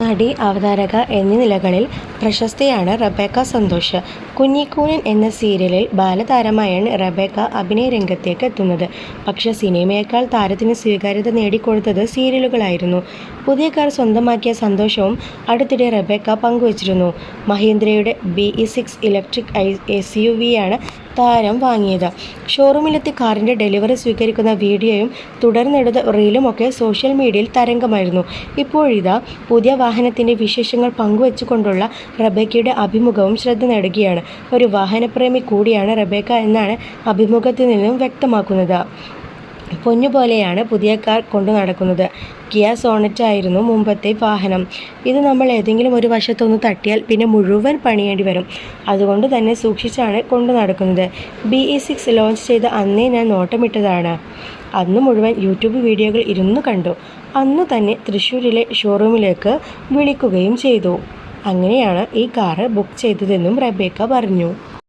നടി അവതാരക എന്നീ നിലകളിൽ പ്രശസ്തയാണ് റബേക്ക സന്തോഷ്. കുഞ്ഞിക്കൂനൻ എന്ന സീരിയലിൽ ബാലതാരമായാണ് റബേക്ക അഭിനയ രംഗത്തേക്ക് എത്തുന്നത്. പക്ഷേ സിനിമയേക്കാൾ താരത്തിന് സ്വീകാര്യത നേടിക്കൊടുത്തത് സീരിയലുകളായിരുന്നു. പുതിയ കാർ സ്വന്തമാക്കിയ സന്തോഷവും അടുത്തിടെ റബേക്ക പങ്കുവച്ചിരുന്നു. മഹീന്ദ്രയുടെ B E six electric I S U വിയാണ് താരം വാങ്ങിയത്. ഷോറൂമിലെത്തി കാറിന്റെ ഡെലിവറി സ്വീകരിക്കുന്ന വീഡിയോയും തുടർന്നെടുത്ത റീലുമൊക്കെ സോഷ്യൽ മീഡിയയിൽ തരംഗമായിരുന്നു. ഇപ്പോഴിതാ പുതിയ വാഹനത്തിന്റെ വിശേഷങ്ങൾ പങ്കുവച്ചുകൊണ്ടുള്ള റബേക്കയുടെ അഭിമുഖവും ശ്രദ്ധ നേടുകയാണ്. ഒരു വാഹനപ്രേമി കൂടിയാണ് റബേക്ക എന്നാണ് അഭിമുഖത്തിൽ നിന്നും വ്യക്തമാക്കുന്നത്. പൊന്നുപോലെയാണ് പുതിയ കാർ കൊണ്ടു നടക്കുന്നത്. കിയ സോണറ്റ് ആയിരുന്നു മുമ്പത്തെ വാഹനം. ഇത് നമ്മൾ ഏതെങ്കിലും ഒരു വശത്തൊന്ന് തട്ടിയാൽ പിന്നെ മുഴുവൻ പണിയേണ്ടി വരും. അതുകൊണ്ട് തന്നെ സൂക്ഷിച്ചാണ് കൊണ്ടു നടക്കുന്നത്. ബി ഇ സിക്സ് ലോഞ്ച് ചെയ്ത അന്നേ ഞാൻ നോട്ടമിട്ടതാണ്. അന്ന് മുഴുവൻ യൂട്യൂബ് വീഡിയോകൾ ഇരുന്നു കണ്ടു. അന്ന് തന്നെ തൃശ്ശൂരിലെ ഷോറൂമിലേക്ക് വിളിക്കുകയും ചെയ്തു. അങ്ങനെയാണ് ഈ കാറ് ബുക്ക് ചെയ്തതെന്നും റബേക്ക പറഞ്ഞു.